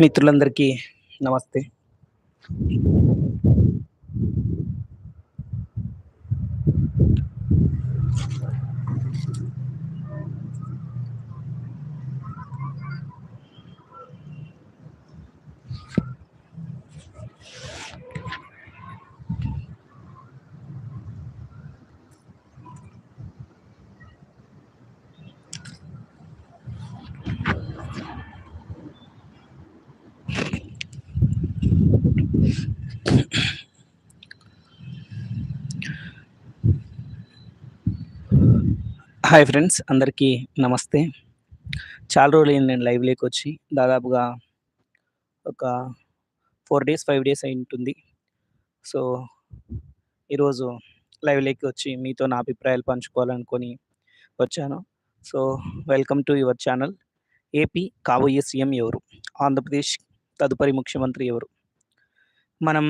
మిత్రులందరికీ నమస్తే. Hi friends అందరికీ నమస్తే. చాలా రోజులు నేను లైవ్లోకి వచ్చి దాదాపుగా ఒక ఫోర్ డేస్ ఫైవ్ డేస్ అయి ఉంటుంది. సో ఈరోజు లైవ్లోకి వచ్చి మీతో నా అభిప్రాయాలు పంచుకోవాలనుకొని వచ్చాను. So welcome to your channel. A P కాబోయే సీఎం ఎవరు? ఆంధ్రప్రదేశ్ తదుపరి ముఖ్యమంత్రి ఎవరు? మనం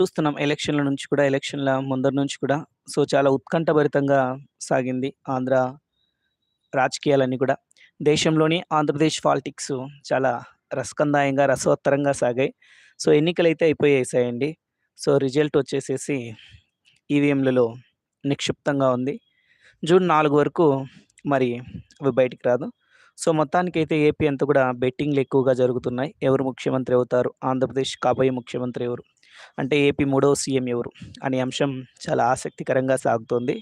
చూస్తున్నాం ఎలక్షన్ల నుంచి కూడా ఎలక్షన్ల ముందర నుంచి కూడా. సో చాలా ఉత్కంఠభరితంగా సాగింది ఆంధ్ర రాజకీయాలన్నీ కూడా. దేశంలోని ఆంధ్రప్రదేశ్ పాలిటిక్స్ చాలా రసకందాయంగా రసవత్తరంగా సాగాయి. సో ఎన్నికలైతే అయిపోయేసాయండి. సో రిజల్ట్ వచ్చేసేసి ఈవీఎంలలో నిక్షిప్తంగా ఉంది. జూన్ నాలుగు వరకు మరి అవి బయటికి రాదు. సో మొత్తానికి అయితే ఏపీ అంతా కూడా బెట్టింగ్లు ఎక్కువగా జరుగుతున్నాయి. ఎవరు ముఖ్యమంత్రి అవుతారు? ఆంధ్రప్రదేశ్ కాబోయే ముఖ్యమంత్రి ఎవరు? అంటే ఏపీ మూడవ సీఎం ఎవరు అనే అంశం చాలా ఆసక్తికరంగా సాగుతోంది.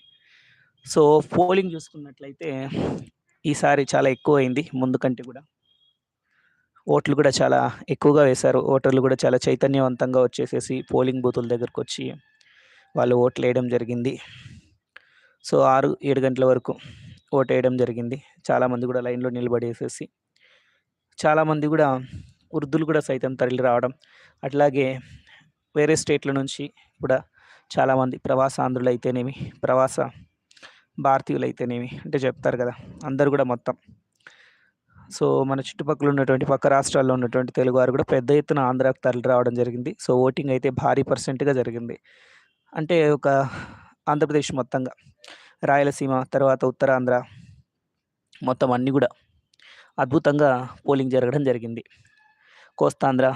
సో పోలింగ్ చూసుకున్నట్లయితే ఈసారి చాలా ఎక్కువ అయింది ముందు కంటే కూడా. ఓట్లు కూడా చాలా ఎక్కువగా వేశారు. ఓటర్లు కూడా చాలా చైతన్యవంతంగా వచ్చేసేసి పోలింగ్ బూతుల దగ్గరకు వచ్చి వాళ్ళు ఓట్లు వేయడం జరిగింది. సో ఆరు ఏడు గంటల వరకు ఓటు వేయడం జరిగింది. చాలామంది కూడా లైన్లో నిలబడేసేసి చాలామంది కూడా వృద్ధులు కూడా సైతం తరలి రావడం అట్లాగే వేరే స్టేట్ల నుంచి కూడా చాలామంది ప్రవాస ఆంధ్రులు అయితేనేమి ప్రవాస భారతీయులు అయితేనేమి అంటే చెప్తారు కదా అందరు కూడా మొత్తం. సో మన చుట్టుపక్కల ఉన్నటువంటి పక్క రాష్ట్రాల్లో ఉన్నటువంటి తెలుగు వారు కూడా పెద్ద ఎత్తున ఆంధ్రాకు తరలి రావడం జరిగింది. సో ఓటింగ్ అయితే భారీ పర్సెంట్గా జరిగింది. అంటే ఒక ఆంధ్రప్రదేశ్ మొత్తంగా రాయలసీమ తర్వాత ఉత్తరాంధ్ర మొత్తం అన్నీ కూడా అద్భుతంగా పోలింగ్ జరగడం జరిగింది. కోస్తాంధ్ర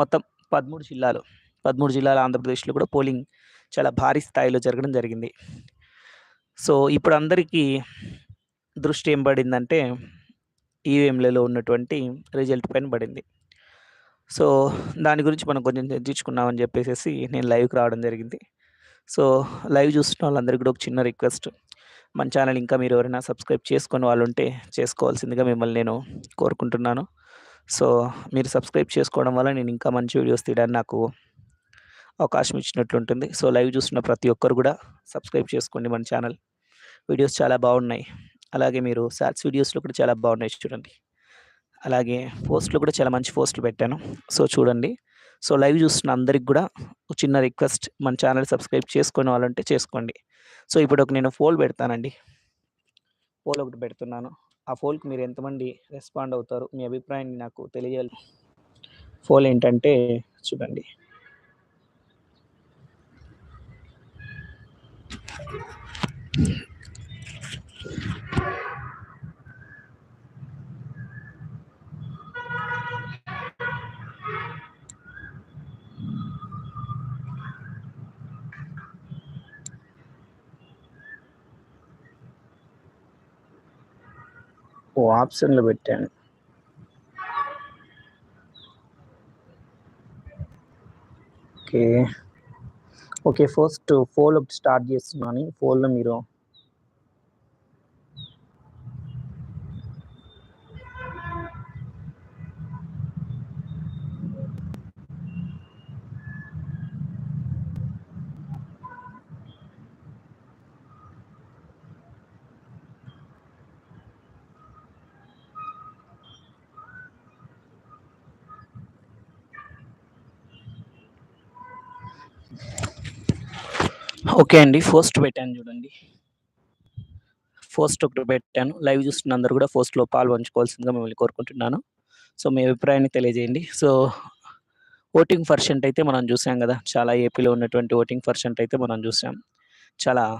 మొత్తం పదమూడు జిల్లాలు పదమూడు జిల్లాల ఆంధ్రప్రదేశ్లో కూడా పోలింగ్ చాలా భారీ స్థాయిలో జరగడం జరిగింది. సో ఇప్పుడు అందరికీ దృష్టి ఏం పడిందంటే ఈవీఎంలలో ఉన్నటువంటి రిజల్ట్ పైన పడింది. సో దాని గురించి మనం కొంచెం చర్చించుకున్నామని చెప్పేసి నేను లైవ్కి రావడం జరిగింది. సో లైవ్ చూస్తున్న వాళ్ళందరికీ కూడా ఒక చిన్న రిక్వెస్ట్. మన ఛానల్ ఇంకా మీరు ఎవరైనా సబ్స్క్రైబ్ చేసుకుని వాళ్ళు ఉంటే చేసుకోవాల్సిందిగా మిమ్మల్ని నేను కోరుకుంటున్నాను. సో మీరు సబ్స్క్రైబ్ చేసుకోవడం వల్ల నేను ఇంకా మంచి వీడియోస్ తీయడానికి నాకు అవకాశం ఇచ్చినట్లు ఉంటుంది. సో లైవ్ చూస్తున్న ప్రతి ఒక్కరు కూడా సబ్స్క్రైబ్ చేసుకోండి మన ఛానల్. వీడియోస్ చాలా బాగున్నాయి. అలాగే మీరు షార్ట్స్ వీడియోస్లో కూడా చాలా బాగున్నాయి చూడండి. అలాగే పోస్ట్లు కూడా చాలా మంచి పోస్టులు పెట్టాను. సో చూడండి. సో లైవ్ చూస్తున్న అందరికి కూడా చిన్న రిక్వెస్ట్. మన ఛానల్ సబ్స్క్రైబ్ చేసుకునే వాళ్ళంటే చేసుకోండి. సో ఇప్పుడు ఒక నేను ఫోల్ పెడతానండి. పోల్ ఒకటి పెడుతున్నాను. ఆ ఫోల్కి మీరు ఎంతమంది రెస్పాండ్ అవుతారు? మీ అభిప్రాయాన్ని నాకు తెలియాలి ఫోల్ ఏంటంటే చూడండి. ఓ ఆప్షన్లు పెట్టాను ఓకే ఓకే ఫస్ట్ ఫోల్ ఒకటి స్టార్ట్ చేస్తున్నాను. ఫోల్లో మీరు ఓకే అండి. ఫస్ట్ పెట్టాను చూడండి. ఫస్ట్ ఒకటి పెట్టాను. లైవ్ చూస్తున్న అందరూ కూడా ఫస్ట్లో పాల్పంచుకోవాల్సిందిగా మిమ్మల్ని కోరుకుంటున్నాను. సో మీ అభిప్రాయాన్ని తెలియజేయండి. సో ఓటింగ్ పర్సెంట్ అయితే మనం చూసాం కదా. చాలా ఏపీలో ఉన్నటువంటి ఓటింగ్ పర్సెంట్ అయితే మనం చూసాం. చాలా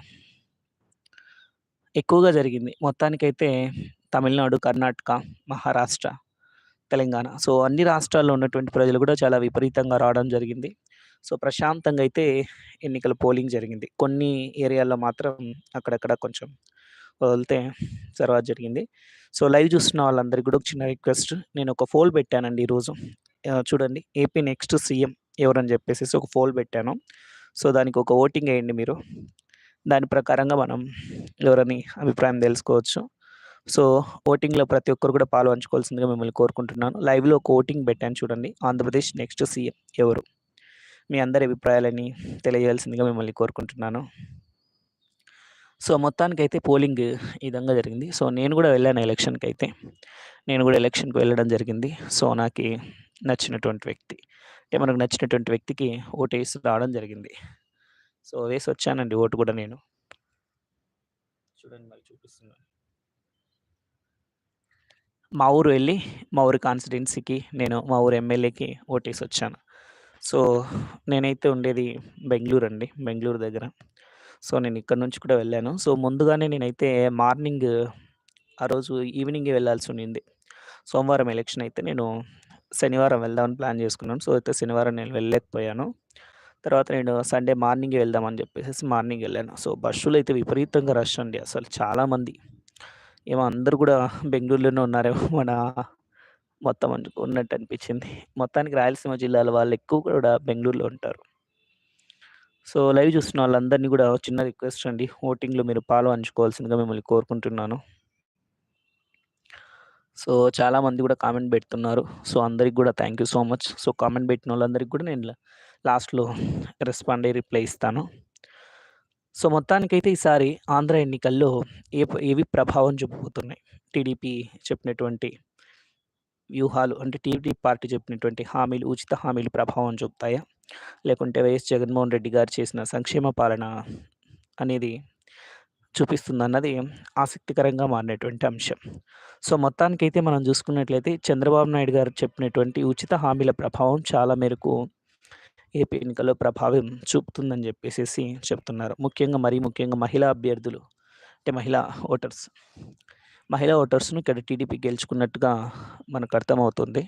ఎక్కువగా జరిగింది. మొత్తానికైతే తమిళనాడు కర్ణాటక మహారాష్ట్ర తెలంగాణ. సో, అన్ని రాష్ట్రాల్లో ఉన్నటువంటి ప్రజలు కూడా చాలా విపరీతంగా రావడం జరిగింది. సో, ప్రశాంతంగా అయితే ఎన్నికల పోలింగ్ జరిగింది. కొన్ని ఏరియాల్లో మాత్రం అక్కడక్కడ కొంచెం వదిలితే తర్వాత జరిగింది. సో, లైవ్ చూస్తున్న వాళ్ళందరికీ కూడా ఒక చిన్న రిక్వెస్ట్. నేను ఒక ఫోల్ పెట్టానండి ఈరోజు. చూడండి ఏపీ నెక్స్ట్ సీఎం ఎవరని చెప్పేసి ఒక ఫోల్ పెట్టాను. సో, దానికి ఒక ఓటింగ్ వేయండి మీరు. దాని ప్రకారంగా మనం ఎవరని అభిప్రాయం తెలుసుకోవచ్చు. సో, ఓటింగ్‌లో ప్రతి ఒక్కరు కూడా పాలుపంచుకోవాల్సిందిగా మిమ్మల్ని కోరుకుంటున్నాను. లైవ్‌లో ఒక ఓటింగ్ పెట్టాను చూడండి. ఆంధ్రప్రదేశ్ నెక్స్ట్ సీఎం ఎవరు? మీ అందరి అభిప్రాయాలని తెలియజేయాల్సిందిగా మిమ్మల్ని కోరుకుంటున్నాను. సో, మొత్తానికైతే పోలింగ్ ఈ విధంగా జరిగింది. సో, నేను కూడా వెళ్ళాను ఎలక్షన్కి అయితే నేను కూడా ఎలక్షన్‌కి వెళ్ళడం జరిగింది. సో, నాకు నచ్చినటువంటి వ్యక్తి. అంటే మనకు నచ్చినటువంటి వ్యక్తికి ఓటేసి రావడం జరిగింది. సో, వేసి వచ్చానండి ఓటు కూడా నేను. చూడండి మళ్ళీ చూపిస్తున్నాను. మా ఊరు వెళ్ళి, మా ఊరి కాన్స్టిట్యున్సీకి నేను మా ఊరు ఎమ్మెల్యేకి ఓటేసొచ్చాను. సో, నేనైతే ఉండేది బెంగళూరు అండి బెంగళూరు దగ్గర. సో, నేను ఇక్కడి నుంచి కూడా వెళ్ళాను. సో, ముందుగానే నేనైతే మార్నింగ్ ఆ రోజు ఈవినింగ్ వెళ్ళాల్సి ఉండింది. సోమవారం ఎలక్షన్ అయితే నేను శనివారం వెళ్దామని ప్లాన్ చేసుకున్నాను. సో, అయితే శనివారం నేను వెళ్ళలేకపోయాను. తర్వాత నేను సండే మార్నింగే వెళ్దామని చెప్పేసి మార్నింగ్ వెళ్ళాను. సో, బస్సులు అయితే విపరీతంగా రష్ అండి అసలు చాలామంది ఏమో అందరూ కూడా బెంగళూరులోనే ఉన్నారేమో మన మొత్తం ఉన్నట్టు అనిపించింది. మొత్తానికి రాయలసీమ జిల్లాల వాళ్ళు ఎక్కువ కూడా బెంగళూరులో ఉంటారు. సో, లైవ్ చూస్తున్న వాళ్ళందరినీ కూడా చిన్న రిక్వెస్ట్ అండి. ఓటింగ్‌లో మీరు పాల్పంచుకోవాల్సిందిగా మిమ్మల్ని కోరుకుంటున్నాను. సో, చాలామంది కూడా కామెంట్ పెడుతున్నారు. సో, అందరికి కూడా thank you so much. So, comment పెట్టిన వాళ్ళందరికీ కూడా నేను లాస్ట్‌లో రెస్పాండ్ అయ్యి రిప్లై ఇస్తాను. సో, మొత్తానికైతే ఈసారి ఆంధ్ర ఎన్నికల్లో ఏ ఏవి ప్రభావం చూపబోతున్నాయి? టీడీపీ చెప్పినటువంటి వ్యూహాలు అంటే టీడీపీ పార్టీ చెప్పినటువంటి హామీలు, ఉచిత హామీలు ప్రభావం చూపుతాయా? లేకుంటే వైఎస్ జగన్మోహన్ రెడ్డి గారు చేసిన సంక్షేమ పాలన అనేది చూపిస్తుందన్నది ఆసక్తికరంగా మారినటువంటి అంశం. సో, మొత్తానికైతే మనం చూసుకున్నట్లయితే చంద్రబాబు నాయుడు గారు చెప్పినటువంటి ఉచిత హామీల ప్రభావం చాలా మేరకు ఏపీ ఎన్నికల్లో ప్రభావం చూపుతుందని చెప్పేసేసి చెప్తున్నారు. ముఖ్యంగా మరీ ముఖ్యంగా మహిళా అభ్యర్థులు అంటే మహిళా ఓటర్స్. మహిళా ఓటర్స్‌ను ఇక్కడ టీడీపీ గెలుచుకున్నట్టుగా మనకు అర్థమవుతుంది.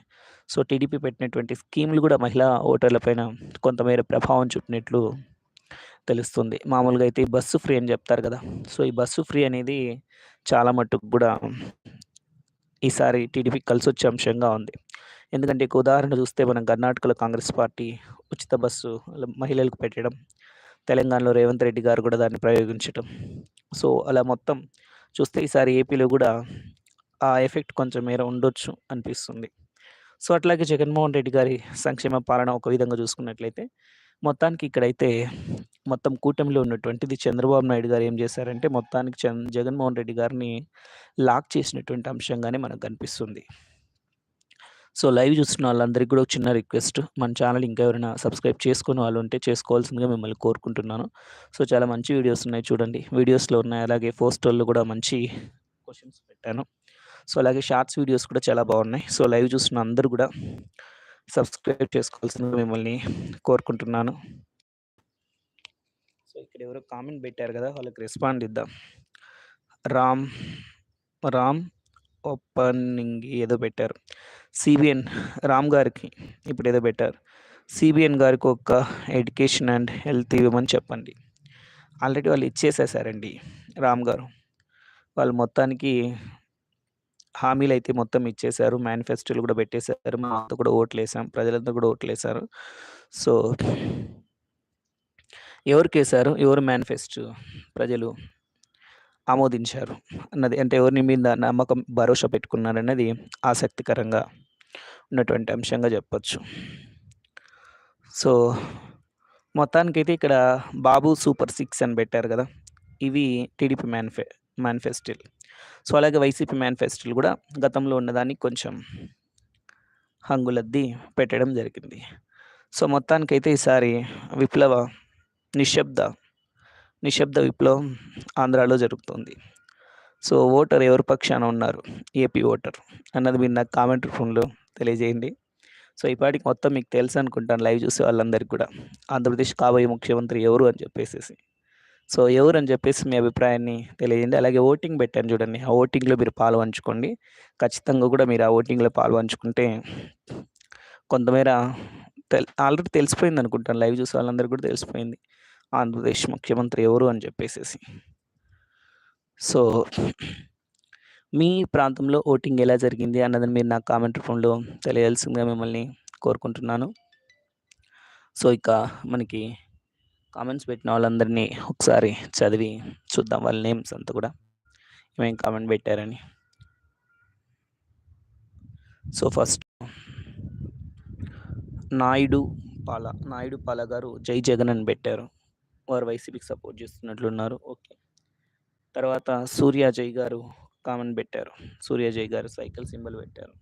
సో, టీడీపీ పెట్టినటువంటి స్కీమ్లు కూడా మహిళా ఓటర్ల పైన కొంతమేర ప్రభావం చూపినట్లు తెలుస్తుంది. మామూలుగా అయితే ఈ బస్సు ఫ్రీ అని చెప్తారు కదా! సో, ఈ బస్సు ఫ్రీ అనేది చాలా మట్టుకు కూడా ఈసారి టీడీపీకి కలిసొచ్చే అంశంగా ఉంది. ఎందుకంటే ఒక ఉదాహరణ చూస్తే మనం కర్ణాటకలో కాంగ్రెస్ పార్టీ ఉచిత బస్సు మహిళలకు పెట్టడం. తెలంగాణలో రేవంత్ రెడ్డి గారు కూడా దాన్ని ప్రయోగించడం సో, అలా మొత్తం చూస్తే ఈసారి ఏపీలో కూడా ఆ ఎఫెక్ట్ కొంచెం మేర ఉండొచ్చు అనిపిస్తుంది. సో, అట్లాగే జగన్మోహన్ రెడ్డి గారి సంక్షేమ పాలన ఒక విధంగా చూసుకున్నట్లయితే మొత్తానికి ఇక్కడైతే మొత్తం కూటమిలో ఉన్నటువంటిది చంద్రబాబు నాయుడు గారు ఏం చేశారంటే మొత్తానికి చంద్ర జగన్మోహన్ రెడ్డి గారిని లాక్ చేసినటువంటి అంశంగానే మనకు కనిపిస్తుంది. సో, లైవ్ చూస్తున్న వాళ్ళందరికీ కూడా ఒక చిన్న రిక్వెస్ట్. మన ఛానల్ ఇంకా ఎవరైనా సబ్స్క్రైబ్ చేసుకుని వాళ్ళు ఉంటే చేసుకోవాల్సిందిగా మిమ్మల్ని కోరుకుంటున్నాను. సో, చాలా మంచి వీడియోస్ ఉన్నాయి చూడండి. వీడియోస్‌లో ఉన్నాయి. అలాగే పోస్టర్లు కూడా మంచి క్వశ్చన్స్ పెట్టాను. సో, అలాగే షార్ట్స్ వీడియోస్ కూడా చాలా బాగున్నాయి. సో, లైవ్ చూస్తున్న అందరూ కూడా సబ్స్క్రైబ్ చేసుకోవాల్సిందిగా మిమ్మల్ని కోరుకుంటున్నాను. సో, ఇక్కడ ఎవరో కామెంట్ పెట్టారు కదా! వాళ్ళకి రెస్పాండ్ ఇద్దాం. రామ్, రామ్ ఓపెనింగ్ ఏదో పెట్టారు. సీబీఎన్ రామ్ గారికి ఇప్పుడేదో పెట్టారు. సీబీఎన్ గారికి ఒక ఎడ్యుకేషన్ అండ్ హెల్త్ ఇవ్వమని చెప్పండి. ఆల్రెడీ వాళ్ళు ఇచ్చేసేసారండి రామ్ గారు. వాళ్ళు మొత్తానికి హామీలు అయితే మొత్తం ఇచ్చేశారు మేనిఫెస్టోలు కూడా పెట్టేశారు మా అంతా కూడా ఓట్లేసాం. ప్రజలంతా కూడా ఓట్లేసారు. సో ఎవరికేసారు? ఎవరు మేనిఫెస్టో ప్రజలు ఆమోదించారు అన్నది అంటే ఎవరిని మీద నమ్మకం, భరోసా పెట్టుకున్నారన్నది ఆసక్తికరంగా ఉన్నటువంటి అంశంగా చెప్పచ్చు సో, మొత్తానికైతే ఇక్కడ బాబు సూపర్ సిక్స్ అని పెట్టారు కదా! ఇవి టీడీపీ మేనిఫె మేనిఫెస్టోలు. సో, అలాగే వైసీపీ మేనిఫెస్టోలు కూడా గతంలో ఉన్నదాన్ని కొంచెం హంగులద్ది పెట్టడం జరిగింది. సో, మొత్తానికైతే ఈసారి విప్లవ నిశ్శబ్ద నిశ్శబ్ద విప్లవం ఆంధ్రాలో జరుగుతుంది. సో, ఓటర్ ఎవరి పక్షాన ఉన్నారు? ఏపీ ఓటర్ అన్నది మీరు నాకు కామెంట్ రూపంలో తెలియజేయండి. సో, ఈపాటికి మొత్తం మీకు తెలుసు అనుకుంటాను లైవ్ చూసే వాళ్ళందరికీ కూడా. ఆంధ్రప్రదేశ్ కాబోయే ముఖ్యమంత్రి ఎవరు అని చెప్పేసేసి. సో ఎవరని చెప్పేసి మీ అభిప్రాయాన్ని తెలియజేయండి అలాగే ఓటింగ్ పెట్టాను చూడండి ఆ ఓటింగ్లో మీరు పాల్పంచుకోండి ఖచ్చితంగా కూడా మీరు ఆ ఓటింగ్లో పాల్పంచుకుంటే కొంతమేర తెల్ ఆల్రెడీ తెలిసిపోయింది అనుకుంటాను లైవ్ చూసే వాళ్ళందరికీ కూడా తెలిసిపోయింది ఆంధ్రప్రదేశ్ ముఖ్యమంత్రి ఎవరు అని చెప్పేసేసి సో మీ ప్రాంతంలో ఓటింగ్ ఎలా జరిగింది అన్నదని మీరు నాకు కామెంట్ రూపంలో తెలియాల్సిందిగా మిమ్మల్ని కోరుకుంటున్నాను. సో ఇక మనకి కామెంట్స్ పెట్టిన వాళ్ళందరినీ ఒకసారి చదివి చూద్దాం. వాళ్ళ నేమ్స్ అంతా కూడా ఏమేమి కామెంట్ పెట్టారని. సో ఫస్ట్ నాయుడు పాల నాయుడు పాల గారు జై జగన్ అని పెట్టారు. వారు వైసీపీకి సపోర్ట్ చేస్తున్నట్లున్నారు. ఓకే తర్వాత సూర్య జై గారు కామన్ పెట్టారు సూర్య గారు సైకిల్ సింబల్ పెట్టారు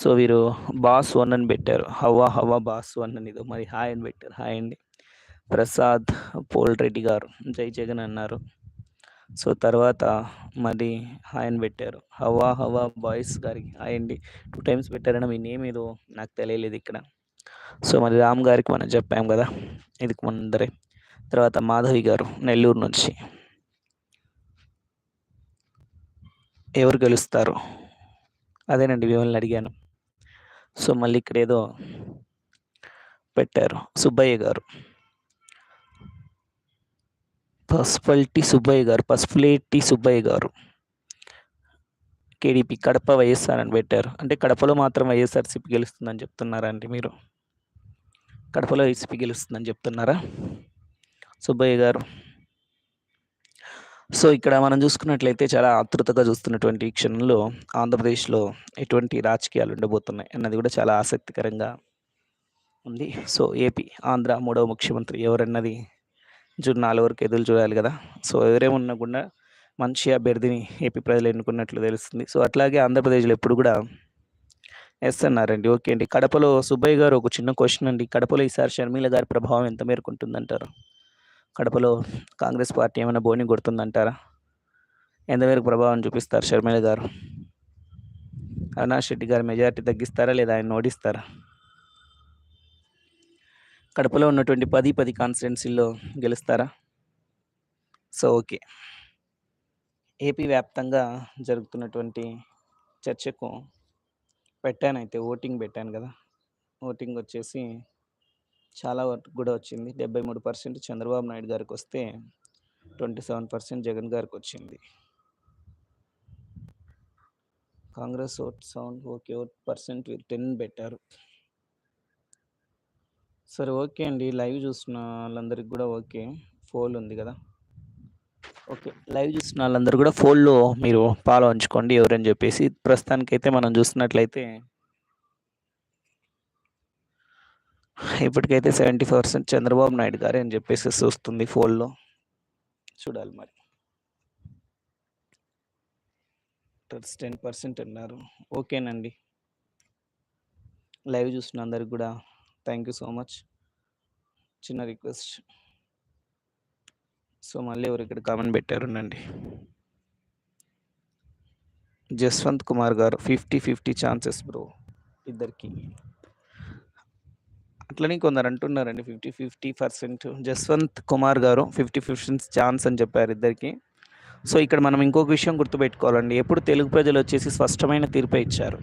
సో వీరు బాస్ వన్ అని పెట్టారు హవా హవా బాస్ వన్ అని ఇది మరి హాయ్ అని పెట్టారు హాయ్ అండి. ప్రసాద్ పోల్రెడ్డి గారు జై జగన్ అన్నారు. సో తర్వాత మరి హాయ్ అని పెట్టారు హవా హవా బాయ్స్ గారికి హాయ్ అండి. టూ టైమ్స్ పెట్టారని మీ నేమ్ ఏదో నాకు తెలియలేదు ఇక్కడ. సో మరి రామ్ గారికి మనం చెప్పాం కదా ఇది ముందరే. తర్వాత మాధవి గారు నెల్లూరు నుంచి. ఎవరు గెలుస్తారు అదేనండి మిమ్మల్ని అడిగాను. సో మళ్ళీ ఇక్కడ ఏదో పెట్టారు సుబ్బయ్య గారు. పసుపల్టి సుబ్బయ్య గారు పసుపులేటి సుబ్బయ్య గారు. కేడీపీ కడప వైఎస్ఆర్ అని పెట్టారు. అంటే కడపలో మాత్రం వైఎస్ఆర్సీపీ గెలుస్తుందని చెప్తున్నారా అండి మీరు. కడపలో వైసీపీ గెలుస్తుందని చెప్తున్నారా? సుబ్బయ్య గారు. సో ఇక్కడ మనం చూసుకున్నట్లయితే చాలా ఆతృతగా చూస్తున్నటువంటి క్షణంలో ఆంధ్రప్రదేశ్లో ఎటువంటి రాజకీయాలు ఉండబోతున్నాయి అన్నది కూడా చాలా ఆసక్తికరంగా ఉంది. సో ఏపీ ఆంధ్ర మూడవ ముఖ్యమంత్రి ఎవరన్నది జూన్ నాలుగు వరకు ఎదురు చూడాలి కదా. సో ఎవరేమన్నా కూడా మంచి అభ్యర్థిని ఏపీ ప్రజలు ఎన్నుకున్నట్లు తెలుస్తుంది. సో అట్లాగే ఆంధ్రప్రదేశ్లో ఎప్పుడు కూడా ఎస్ అన్నారండి ఓకే అండి. కడపలో సుబ్బయ్య గారు ఒక చిన్న క్వశ్చన్ అండి. కడపలో ఈసారి షర్మిల గారి ప్రభావం ఎంత మేరకు ఉంటుందంటారు? కడపలో కాంగ్రెస్ పార్టీ ఏమైనా బోని కొడుతుందంటారా? ఎంతమేరకు ప్రభావం చూపిస్తారు షర్మిల గారు? అవినాష్ రెడ్డి గారు మెజారిటీ తగ్గిస్తారా లేదా ఆయన ఓడిస్తారా? కడపలో ఉన్నటువంటి పది పది కాన్స్టిట్యున్సీల్లో గెలుస్తారా? So okay. ఏపీ వ్యాప్తంగా జరుగుతున్నటువంటి చర్చకు పెట్టాను అయితే ఓటింగ్ పెట్టాను కదా. ఓటింగ్ వచ్చేసి చాలా వరకు కూడా వచ్చింది. డెబ్బై మూడు పర్సెంట్ చంద్రబాబు నాయుడు గారికి వస్తే ట్వంటీ సెవెన్ పర్సెంట్ జగన్ గారికి వచ్చింది Congress vote seven okay vote percent ten పెట్టారు. సరే ఓకే అండి. లైవ్ చూసిన వాళ్ళందరికి కూడా ఓకే. ఫోల్ ఉంది కదా? ఓకే. లైవ్ చూసిన వాళ్ళందరూ కూడా ఫోన్లో మీరు పాలు పంచుకోండి ఎవరని చెప్పేసి. ప్రస్తుతానికైతే మనం చూసినట్లయితే ఇప్పటికైతే సెవెంటీ పర్సెంట్ చంద్రబాబు నాయుడు గారే అని చెప్పేసి వస్తుంది ఫోన్లో చూడాలి మరి. టెన్ పర్సెంట్ అన్నారు. ఓకేనండి. లైవ్ చూసిన అందరికి కూడా థ్యాంక్ యూ సో మచ్ చిన్న రిక్వెస్ట్ సో మళ్ళీ ఎవరు ఇక్కడ comment పెట్టారునండి Jaswanth Kumar garu fifty fifty chances bro ఇద్దరికి. అట్లని కొందరు అంటున్నారండి fifty fifty percent. Jaswanth Kumar garu fifty fifty chance అని చెప్పారు ఇద్దరికి. సో ఇక్కడ మనం ఇంకొక విషయం గుర్తుపెట్టుకోవాలండి. ఎప్పుడు తెలుగు ప్రజలు వచ్చేసి స్పష్టమైన తీర్పు ఇచ్చారు.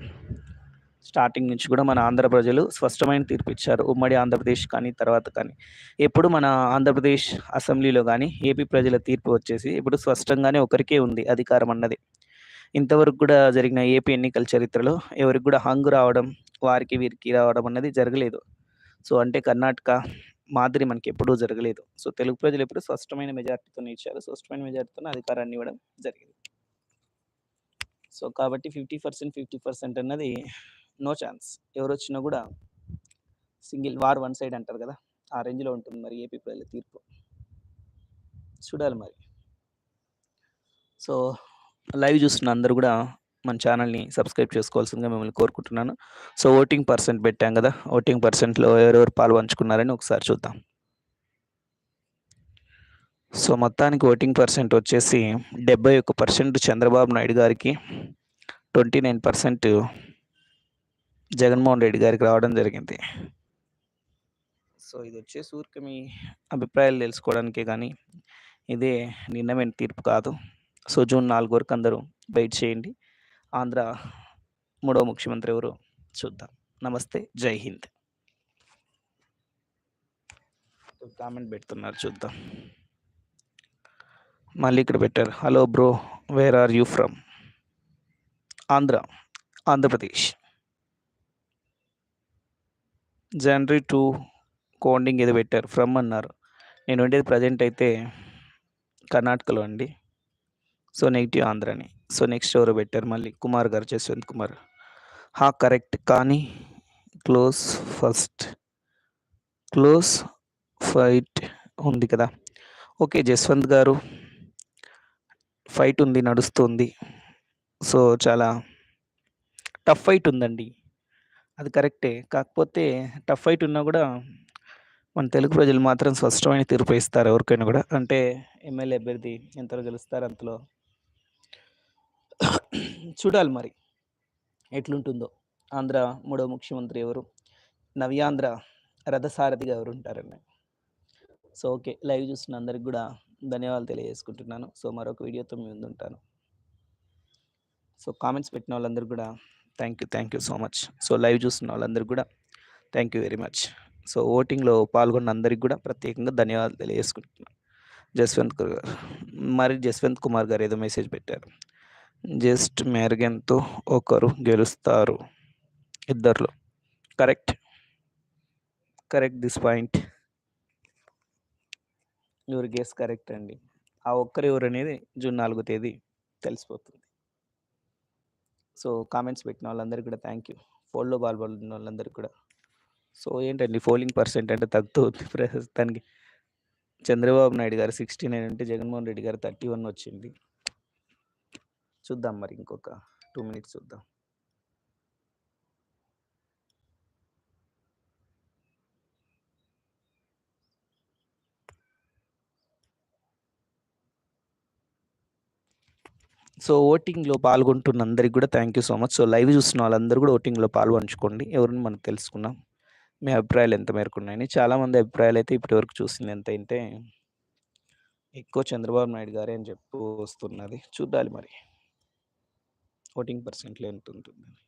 స్టార్టింగ్ నుంచి కూడా మన ఆంధ్ర ప్రజలు స్పష్టమైన తీర్పు ఇచ్చారు. ఉమ్మడి ఆంధ్రప్రదేశ్ కానీ తర్వాత కానీ. ఎప్పుడు మన ఆంధ్రప్రదేశ్ అసెంబ్లీలో కానీ ఏపీ ప్రజల తీర్పు వచ్చేసి ఇప్పుడు స్పష్టంగానే ఒకరికే ఉంది అధికారం అన్నది. ఇంతవరకు కూడా జరిగిన ఏపీ ఎన్నికల చరిత్రలో ఎవరికి కూడా హంగు రావడం వారికి వీరికి రావడం అన్నది జరగలేదు. సో అంటే కర్ణాటక మాదిరి మనకి ఎప్పుడూ జరగలేదు. సో తెలుగు ప్రజలు ఎప్పుడు స్పష్టమైన మెజార్టీతో ఇచ్చారు స్పష్టమైన మెజార్టీతో అధికారాన్ని ఇవ్వడం జరిగింది. సో కాబట్టి ఫిఫ్టీ పర్సెంట్ ఫిఫ్టీ పర్సెంట్ అన్నది నో ఛాన్స్. ఎవరు వచ్చినా కూడా సింగిల్ వార్ వన్ సైడ్ అంటారు కదా ఆ రేంజ్లో ఉంటుంది మరి ఏపీ ప్రజల తీర్పు. చూడాలి మరి. సో లైవ్ చూస్తున్న అందరూ కూడా మన ఛానల్ని సబ్స్క్రైబ్ చేసుకోవాల్సిందిగా మిమ్మల్ని కోరుకుంటున్నాను సో ఓటింగ్ పర్సెంట్ పెట్టాం కదా ఓటింగ్ పర్సెంట్లో ఎవరెవరు పాల్పంచుకున్నారని ఒకసారి చూద్దాం సో మొత్తానికి ఓటింగ్ పర్సెంట్ వచ్చేసి డెబ్బై ఒక్క పర్సెంట్ చంద్రబాబు నాయుడు గారికి twenty nine percent Jaganmohan Reddy గారికి రావడం జరిగింది సో ఇది వచ్చేసి ఊరికి మీ అభిప్రాయాలు తెలుసుకోవడానికే కానీ ఇదే నిర్ణయమైన తీర్పు కాదు. సో జూన్ నాలుగు వరకు అందరూ వెయిట్ చేయండి. ఆంధ్ర మూడవ ముఖ్యమంత్రి ఎవరు చూద్దాం. నమస్తే. జై హింద్. కామెంట్ పెడుతున్నారు చూద్దాం. మళ్ళీ ఇక్కడ పెట్టారు. Hello bro where are you from? Andhra. Andhra Pradesh. జనవరి టూ కోండింగ్ ఏదో పెట్టారు. ఫ్రమ్ అన్నారు. నేను ఉండేది ప్రజెంట్ అయితే కర్ణాటకలో అండి. సో నెగిటివ్ ఆంధ్రాని. సో నెక్స్ట్ ఎవరు పెట్టారు మళ్ళీ కుమార్ గారు జస్వంత్ కుమార్. హా! కరెక్ట్. కానీ క్లోజ్ ఫస్ట్ క్లోజ్ ఫైట్ ఉంది కదా! ఓకే జస్వంత్ గారు. ఫైట్ ఉంది. నడుస్తుంది. సో చాలా టఫ్ ఫైట్ ఉందండి. అది కరెక్టే. కాకపోతే టఫ్ ఫైట్ ఉన్నా కూడా మన తెలుగు ప్రజలు మాత్రం స్పష్టమైన తీర్పు ఇస్తారు ఎవరికైనా కూడా అంటే ఎమ్మెల్యే అభ్యర్థి ఎంతలో గెలుస్తారు అంతలో చూడాలి మరి. ఎట్లుంటుందో. ఆంధ్ర మూడో ముఖ్యమంత్రి ఎవరు? నవ్యాంధ్ర రథసారథిగా ఎవరుంటారని. So okay. లైవ్ చూస్తున్న అందరికి కూడా ధన్యవాదాలు తెలియజేసుకుంటున్నాను. సో మరొక వీడియోతో మీ ముందుంటాను. సో కామెంట్స్ పెట్టిన వాళ్ళందరూ కూడా thank you. Thank you so much. So live చూస్తున్న వాళ్ళందరూ కూడా thank you very much. So ఓటింగ్‌లో పాల్గొన్న అందరికి కూడా ప్రత్యేకంగా ధన్యవాదాలు తెలియజేసుకుంటున్నాను. జస్వంత్ గారు మరి జస్వంత్ కుమార్ గారు ఏదో మెసేజ్ పెట్టారు. జస్ట్ మార్గన్‌తో ఒకరు గెలుస్తారు. ఇద్దరు correct. Correct this point. Your guess correct అండి. ఆ ఒక్కరు ఎవరనేది జూన్ నాలుగో తేదీ తెలిసిపోతుంది. సో కామెంట్స్ పెట్టిన వాళ్ళందరికీ కూడా థ్యాంక్ యూ. ఫోల్లో పాల్గొన్న వాళ్ళందరికీ కూడా. సో ఏంటండి పోలింగ్ పర్సెంట్ అంటే తగ్గుతుంది ప్రస్తుతానికి. చంద్రబాబు నాయుడు గారు సిక్స్టీ నైన్ అంటే జగన్మోహన్ రెడ్డి గారు 31 వచ్చింది. చూద్దాం మరి ఇంకొక టూ మినిట్స్ చూద్దాం. సో ఓటింగ్‌లో పాల్గొంటున్న అందరికి కూడా thank you so much. So live చూస్తున్న వాళ్ళందరూ కూడా ఓటింగ్‌లో పాల్గొంచుకోండి ఎవరిని మనం తెలుసుకున్నాం మీ అభిప్రాయాలు ఎంత మేరకు ఉన్నాయని. చాలామంది అభిప్రాయాలైతే ఇప్పటివరకు చూసింది ఎంతైతే ఎక్కువ చంద్రబాబు నాయుడు గారే అని చెప్పి వస్తున్నది. చూడాలి మరి. ఓటింగ్ పర్సెంట్‌లో ఎంతుంటుందని.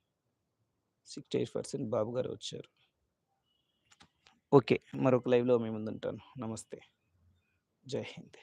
68% బాబు గారు వచ్చారు. ఓకే. మరొక లైవ్‌లో మీ ముందుంటాను. నమస్తే. జై హింద్.